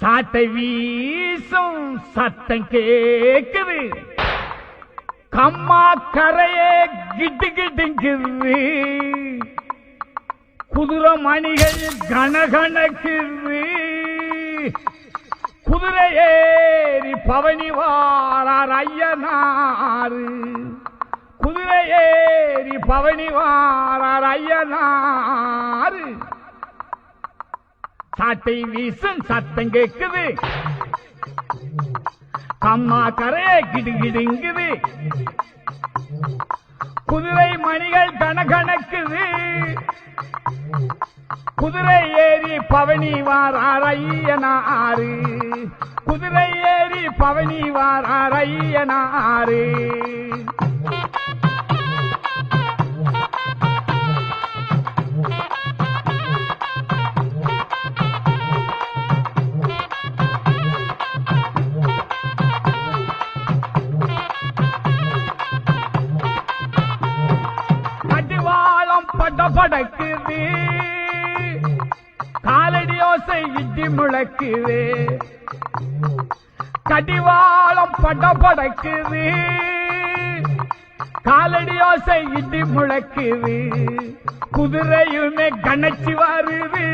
சாட்டை வீசும் சத்தம் கேக்குது. கம்மா கரையே கிட்டு கிட்டுங்குது. குதிரை மணிகள் கனகணக்குது குதிரை ஏறி பவனி வாரார் ஐயனாரு குதிரை ஏறி பவனி வாரார் ஐயனாரு சாட்டை வீசும் சத்தம் கேக்குது. கம்மா கரைய கிடுகிடுங்குது குதிரை மணிகள் கணக்கணக்குது குதிரை ஏறி பவனி வாரார் ஐயனாரு குதிரை ஏறி பவனி வாரார் படக்குது காலடி ஓசை இடி முழக்குது கடிவாளம் பட படக்குது காலடி ஓசை இடி முழக்குது குதிரையுமே கணச்சி வருது